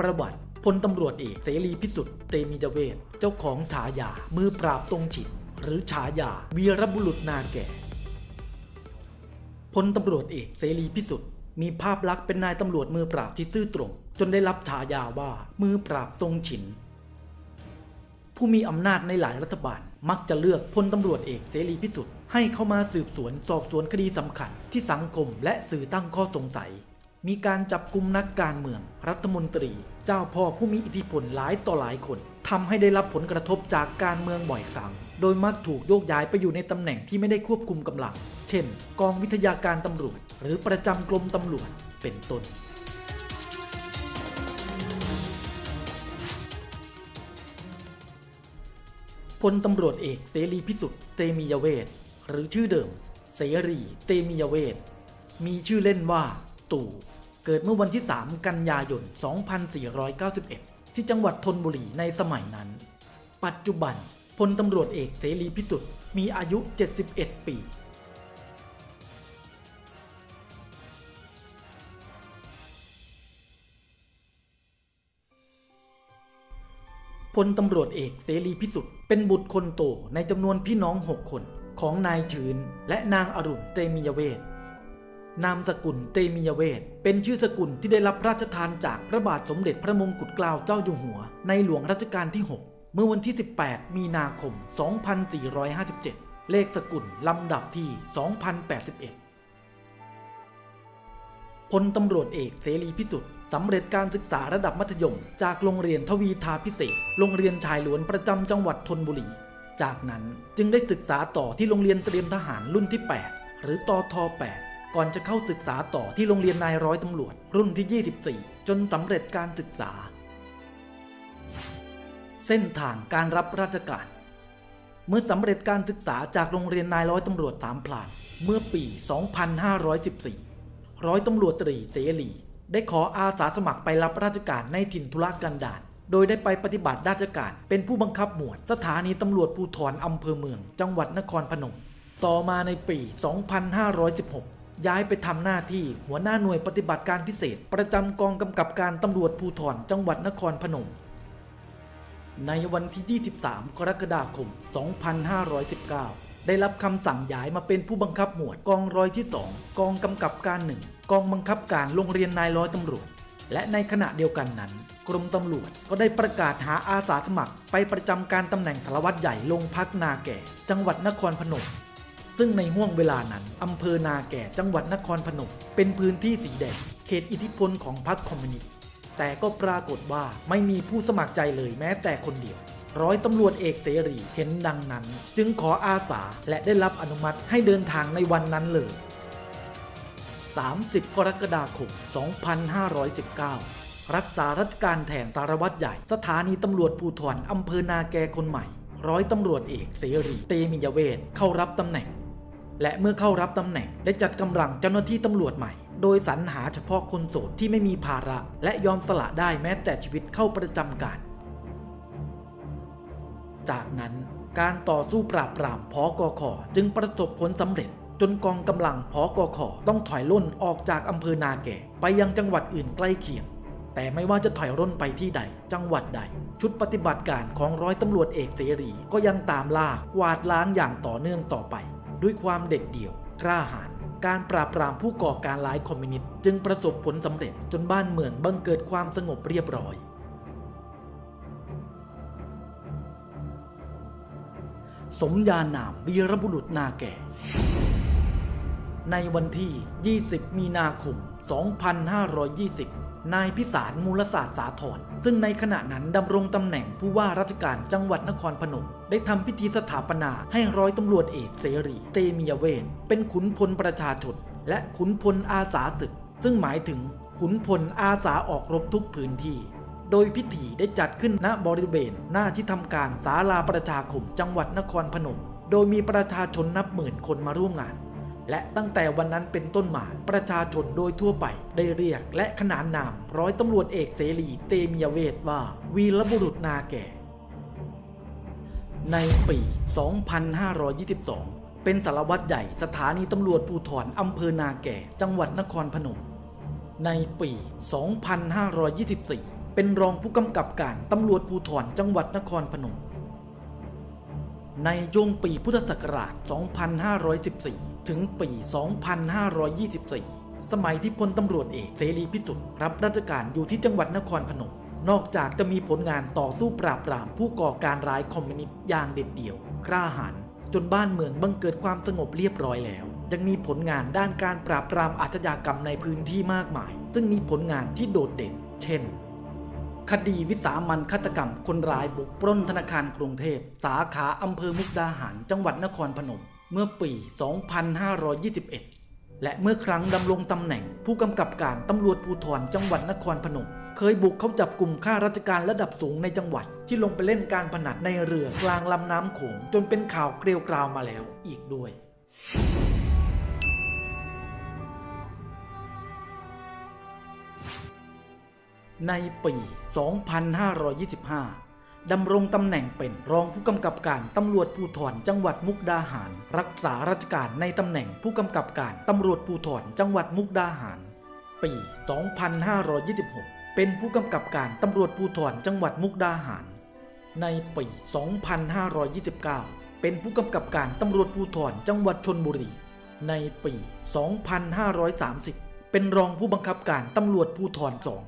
ประวัติพลตำรวจเอกเสรีพิสุทธิ์เตมียเวทเจ้าของฉายา มือปราบตรงฉินหรือฉายาวีรบุรุษนาแก่พลตำรวจเอกเสรีพิสุทธิ์มีภาพลักษณ์เป็นนายตำรวจมือปราบที่ซื่อตรง จนได้รับฉายาว่ามือปราบตรงฉิน ผู้มีอำนาจในหลายรัฐบาลมักจะเลือกพลตำรวจเอกเสรีพิสุทธิ์ให้เข้ามาสืบสวนสอบสวนคดีสำคัญที่สังคมและสื่อตั้งข้อสงสัย มีการจับกลุ่มนักการเมือง รัฐมนตรี เจ้าพ่อผู้มีอิทธิพลหลายต่อหลายคนทำให้ได้รับผลกระทบจากการเมืองบ่อยครั้ง โดยมักถูกโยกย้ายไปอยู่ในตำแหน่งที่ไม่ได้ควบคุมกำลัง เช่น กองวิทยาการตำรวจ หรือประจำกรมตำรวจ เป็นต้นพลตำรวจเอกเสรีพิสุทธิ์เตมียเวทหรือชื่อเดิม เสรี เตมียเวทมีชื่อเล่นว่าตู่ เกิดเมื่อวันที่ 3 กันยายน 2491 ที่จังหวัดธนบุรีในสมัยนั้น ปัจจุบันพลตำรวจเอกเสรีพิสุทธิ์มีอายุ 71 ปีพลตำรวจเอกเสรีพิสุทธิ์เป็นบุตรคนโตในจำนวนพี่น้อง 6 คนของนายชืนและนางอรุณเตมียเวท นามสกุลเตมียเวทเป็นชื่อสกุลที่ได้รับราชทานจากพระบาทสมเด็จพระมงกุฎเกล้าเจ้าอยู่หัว ในหลวงรัชกาลที่ 6 เมื่อวันที่ 18 มีนาคม 2457 เลขสกุลลำดับที่ 2081 พลตำรวจเอกเสรีพิสุทธิ์สำเร็จการศึกษาระดับมัธยม จากโรงเรียนทวีทาพิเศษ โรงเรียนชายล้วนประจำจังหวัดธนบุรี จากนั้นจึงได้ศึกษาต่อที่โรงเรียนเตรียมทหารรุ่นที่ 8 หรือตอท8 ก่อนจะเข้าศึกษาต่อที่โรงเรียนนายร้อยตำรวจ รุ่นที่ 24 จนสำเร็จการศึกษา เส้นทางการรับราชการ เมื่อสำเร็จการศึกษาจากโรงเรียนนายร้อยตำรวจสามพลาน เมื่อปี 2514 ร้อยตำรวจตรีเสรีได้ขออาสาสมัครไปรับราชการในถิ่นทุรกันดารโดยได้ไปปฏิบัติราชการเป็นผู้บังคับหมวด สถานีตำรวจภูธรอำเภอเมือง จังหวัดนครพนม ต่อมาในปี 2516 ย้ายไปทำหน้าที่หัวหน้าหน่วยปฏิบัติการพิเศษ ประจำกองกำกับการตำรวจภูธรจังหวัดนครพนม ในวันที่ 23 กรกฎาคม 2519 ได้รับคำสั่งย้ายมาเป็นผู้บังคับหมวดกองร้อยที่ 2 กองกำกับการหนึ่งกองบังคับการโรงเรียนนายร้อยตำรวจ และในขณะเดียวกันนั้นกรมตำรวจก็ได้ประกาศหาอาสาสมัคร ไปประจำการตำแหน่งสารวัตรใหญ่ลงพักนาแก่ จังหวัดนครพนม ซึ่งในห่วงเวลานั้นอำเภอนาแก่จังหวัดนครพนมเป็นพื้นที่สีแดงเขตอิทธิพลของพรรคคอมมิวนิสต์แต่ก็ปรากฏว่าไม่มีผู้สมัครใจเลยแม้แต่คนเดียว ร้อยตำรวจเอกเสรีเห็นดังนั้น จึงขออาสาและได้รับอนุมัติให้เดินทางในวันนั้นเลย 30 กรกฎาคม 2519 รักษาราชการแทนสารวัตรใหญ่ สถานีตำรวจภูธรอำเภอนาแกคนใหม่ ร้อยตำรวจเอกเสรี เตมียเวทเข้ารับตำแหน่ง และเมื่อเข้ารับตำแหน่งได้จัดกำลังเจ้าหน้าที่ตำรวจใหม่ โดยสรรหาเฉพาะคนโสดที่ไม่มีภาระ และยอมสละได้แม้แต่ชีวิตเข้าประจำการ จากนั้นการต่อสู้ปราบปรามพอกอขอจึงประสบผลสำเร็จ จนกองกำลังพอกอขอต้องถอยร่นออกจากอำเภอนาแก่ไปยังจังหวัดอื่นใกล้เคียง แต่ไม่ว่าจะถอยร่นไปที่ใด จังหวัดใด ชุดปฏิบัติการของร้อยตำรวจเอกเสรี ก็ยังตามล่ากวาดล้างอย่างต่อเนื่องต่อไป ด้วยความเด็ดเดี่ยว กล้าหาญการปราบปรามผู้ก่อการร้ายคอมมิวนิสต์จึงประสบผลสำเร็จจนบ้านเมืองบังเกิดความสงบเรียบร้อย สมญานามวีรบุรุษนาแก่ ในวันที่ 20 มีนาคม 2520 นายพิสารมูลศาสตร์สาธรซึ่งในขณะนั้นดำรงตำแหน่งผู้ว่าราชการจังหวัดนครพนม ได้ทำพิธีสถาปนาให้ร้อยตำรวจเอกเสรี เตมียเวทเป็นขุนพลประชาชนและขุนพลอาสาศึก ซึ่งหมายถึงขุนพลอาสาออกรบทุกพื้นที่ โดยพิธีได้จัดขึ้นณบริเวณหน้าที่ทำการศาลาประชาคมจังหวัดนครพนม โดยมีประชาชนนับหมื่นคนมาร่วมงาน และตั้งแต่วันนั้นเป็นต้นมาประชาชนโดยทั่วไปได้เรียกและขนานนามร้อยตำรวจเอกเสรีเตมียเวทว่า วีรบุรุษนาแก่ ในปี 2522 เป็นสารวัตรใหญ่สถานีตำรวจภูธรอำเภอนาแก่ จังหวัดนครพนม ในปี 2524 เป็นรองผู้กำกับการตำรวจภูธรจังหวัดนครพนม ในช่วงปีพุทธศักราช 2514 ถึงปี 2524 สมัยที่พลตำรวจเอกเสรีพิสุทธิ์รับราชการอยู่ที่จังหวัดนครพนม นอกจากจะมีผลงานต่อสู้ปราบปรามผู้ก่อการร้ายคอมมิวนิสต์อย่างเด็ดเดี่ยวกล้าหาญจนบ้านเมืองบังเกิดความสงบเรียบร้อยแล้ว ยังมีผลงานด้านการปราบปรามอาชญากรรมในพื้นที่มากมาย ซึ่งมีผลงานที่โดดเด่น เช่น คดีวิสามันฆาตกรรมคนร้ายบุกปล้นธนาคารกรุงเทพ สาขาอำเภอมุกดาหาร จังหวัดนครพนม เมื่อปี 2521 และเมื่อครั้งดำรงตำแหน่ง ผู้กำกับการตำรวจภูธรจังหวัดนครพนม เคยบุกเข้าจับกลุ่มข้าราชการระดับสูงในจังหวัด ที่ลงไปเล่นการพนันในเรือกลางลำน้ำโขงจนเป็นข่าวเกลียวกราวมาแล้วอีกด้วยในปี 2525 ดำรงตำแหน่งเป็นรองผู้กำกับการตำรวจภูธรจังหวัดมุกดาหาร รักษาราชการในตำแหน่งผู้กำกับการตำรวจภูธรจังหวัดมุกดาหาร ปี 2526 เป็นผู้กำกับการตำรวจภูธรจังหวัดมุกดาหาร ในปี 2529 เป็นผู้กำกับการตำรวจภูธรจังหวัดชนบุรี ในปี 2530 เป็นรองผู้บังคับการตำรวจภูธรสอง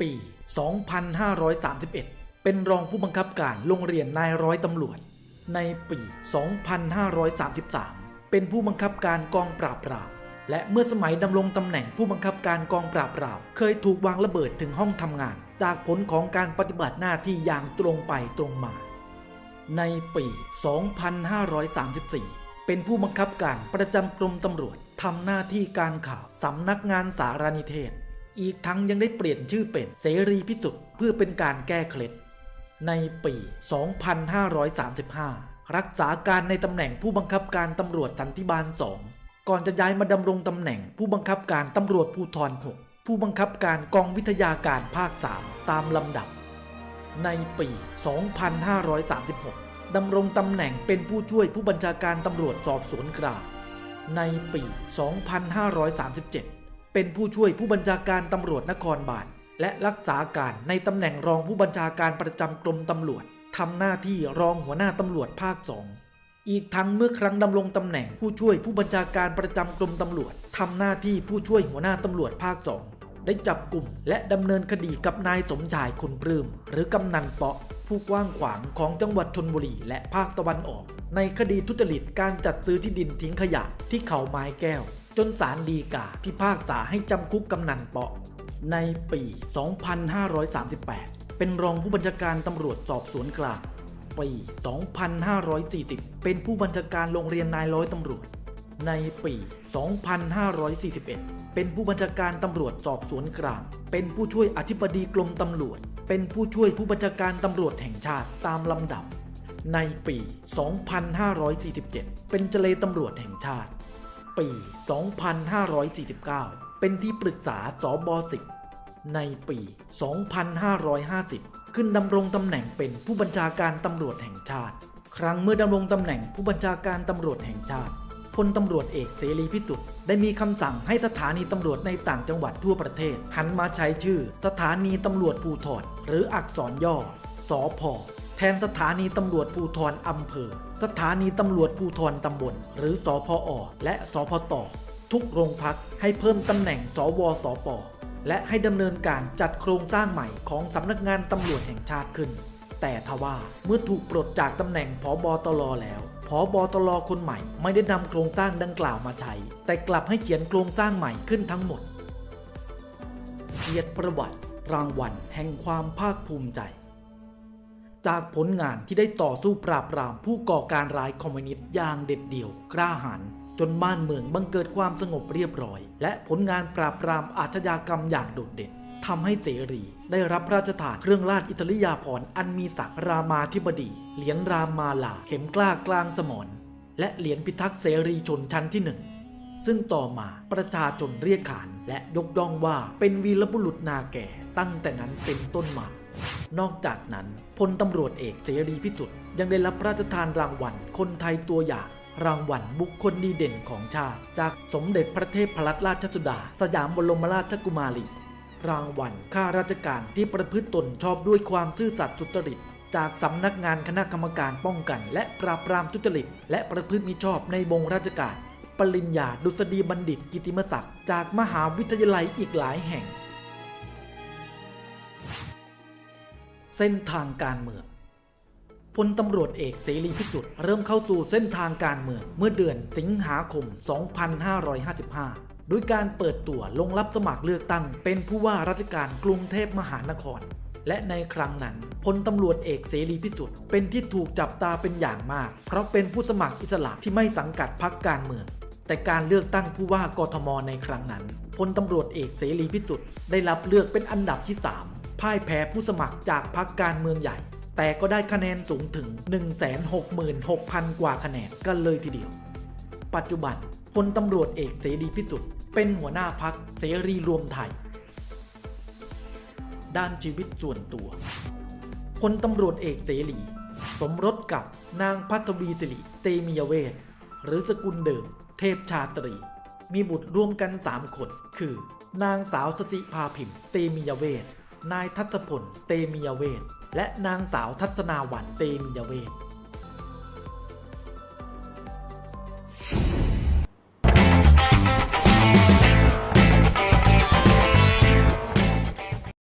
ปี 2531 เป็นรองผู้บังคับการโรงเรียนนายร้อยตำรวจ ในปี 2533 เป็นผู้บังคับการกองปราบปรามและเมื่อสมัยดำรงตำแหน่งผู้บังคับการกองปราบปรามเคยถูกวางระเบิดถึงห้องทำงาน จากผลของการปฏิบัติหน้าที่อย่างตรงไปตรงมา ในปี 2534 เป็นผู้บังคับการประจำกรมตำรวจทำหน้าที่การข่าวสำนักงานสารนิเทศ อีกทั้งยังได้เปลี่ยนชื่อเป็นเสรีพิสุทธิ์เพื่อเป็นการแก้เคล็ด ในปี 2535 รักษาการในตำแหน่งผู้บังคับการตำรวจสันติบาล 2 ก่อนจะย้ายมาดำรงตำแหน่งผู้บังคับการตำรวจภูธร 6 ผู้บังคับการกองวิทยาการภาค 3 ตามลำดับ ในปี 2536 ดำรงตำแหน่งเป็นผู้ช่วยผู้บัญชาการตำรวจสอบสวนกลางในปี 2537 เป็นผู้ช่วยผู้บัญชาการตำรวจนครบาล และรักษาการในตำแหน่งรองผู้บัญชาการประจำกรมตำรวจทำหน้าที่รองหัวหน้าตำรวจภาคสองอีกทั้งเมื่อครั้งดำรงตำแหน่งผู้ช่วยผู้บัญชาการประจำกรมตำรวจทำหน้าที่ผู้ช่วยหัวหน้าตำรวจภาคสองได้จับกลุ่มและดำเนินคดีกับนายสมชายคุณปลื้มหรือกำนันเปาะ ผู้กว้างขวางของจังหวัดชนบุรีและภาคตะวันออก ในคดีทุจริตการจัดซื้อที่ดินทิ้งขยะที่เขาไม้แก้ว จนศาลฎีกาพิพากษาให้จำคุกกำนันเปาะ ในปี 2538 เป็นรองผู้บัญชาการตำรวจสอบสวนกลาง ปี 2540 เป็นผู้บัญชาการโรงเรียนนายร้อยตำรวจ ในปี 2541 เป็นผู้บัญชาการตำรวจสอบสวนกลาง เป็นผู้ช่วยอธิบดีกรมตำรวจ เป็นผู้ช่วยผู้บัญชาการตำรวจแห่งชาติตามลำดับ ในปี 2547 เป็นเจเลตำรวจแห่งชาติ ปี 2549 เป็นที่ปรึกษาสบสิบในปี 2550 ขึ้นดำรงตำแหน่งเป็นผู้บัญชาการตำรวจแห่งชาติ ครั้งเมื่อดำรงตำแหน่งผู้บัญชาการตำรวจแห่งชาติพลตำรวจเอกเสรีพิสุทธิ์ได้มีคำสั่งให้สถานีตำรวจในต่างจังหวัดทั่วประเทศ หันมาใช้ชื่อ สถานีตำรวจภูธรหรืออักษรย่อ สอพแทนสถานีตำรวจภูธรอำเภอ สถานีตำรวจภูธรตำบล หรือสอพอและสพต ทุกโรงพักให้เพิ่มตำแหน่งสวสปและให้ดำเนินการจัดโครงสร้างใหม่ของสำนักงานตำรวจแห่งชาติขึ้น แต่ทว่าเมื่อถูกปลดจากตำแหน่งผอบอตรแล้วผอบอตรคนใหม่ไม่ได้นำโครงสร้างดังกล่าวมาใช้ แต่กลับให้เขียนโครงสร้างใหม่ขึ้นทั้งหมดเกียรติประวัติ รางวัลแห่งความภาคภูมิใจ จากผลงานที่ได้ต่อสู้ปราบปรามผู้ก่อการร้ายคอมมิวนิสต์อย่างเด็ดเดี่ยวกล้าหาญ จนบ้านเมืองบังเกิดความสงบเรียบร้อย และผลงานปราบปรามอาชญากรรมอย่างโดดเด่นทำให้เสรีได้รับพระราชทานเครื่องราชอิตริยาภรณ์อันมีศักดิ์รามาธิบดี เหรียญรามาลา เข็มกล้ากลางสมรและเหรียญพิทักษ์เสรีชนชั้นที่หนึ่งซึ่งต่อมาประชาชนเรียกขานและยกย่องว่าเป็นวีรบุรุษนาแก่ตั้งแต่นั้นเป็นต้นมานอกจากนั้นพลตำรวจเอกเสรีพิสุทธิ์ยังได้รับพระราชทานรางวัลคนไทยตัวอย่าง รางวัลบุคคลดีเด่นของชาติ จากสมเด็จพระเทพรัตนราชสุดา สยามบรมราชกุมารี รางวัลข้าราชการที่ประพฤติตนชอบด้วยความซื่อสัตย์สุจริต จากสำนักงานคณะกรรมการป้องกัน และปราบปรามทุจริต และประพฤติมิชอบในวงราชการ ปริญญาดุษฎีบัณฑิตกิติมศักดิ์จากมหาวิทยาลัยอีกหลายแห่ง เส้นทางการเมือง พลตำรวจเอกเสรีพิสุทธิ์เริ่มเข้าสู่เส้นทางการเมืองเมื่อเดือนสิงหาคม 2555ด้วยการเปิดตัวลงรับสมัครเลือกตั้ง เป็นผู้ว่าราชการกรุงเทพมหานคร และในครั้งนั้นพลตำรวจเอกเสรีพิสุทธิ์เป็นที่ถูกจับตาเป็นอย่างมาก เพราะเป็นผู้สมัครอิสระที่ไม่สังกัดพรรคการเมือง แต่การเลือกตั้งผู้ว่ากทมในครั้งนั้นพลตำรวจเอกเสรีพิสุทธิ์ได้รับเลือกเป็นอันดับที่ 3 พ่ายแพ้ผู้สมัครจากพรรคการเมืองใหญ่ แต่ก็ได้คะแนนสูงถึง 166,000 กว่าคะแนนกันเลยทีเดียว ปัจจุบันพลตำรวจเอกเสรีพิสุทธิ์เป็นหัวหน้าพักเสรีรวมไทย ด้านชีวิตส่วนตัวพลตำรวจเอกเสรี สมรสกับนางพัทวีสิริเตมียเวทหรือสกุลเดิม เทพชาตรี มีบุตรร่วมกัน 3 คน คือ นางสาวสจิภาพิมเตมียเวทนายทัศพล เตมียเวท และนางสาวทัศนาวันเตมียเวท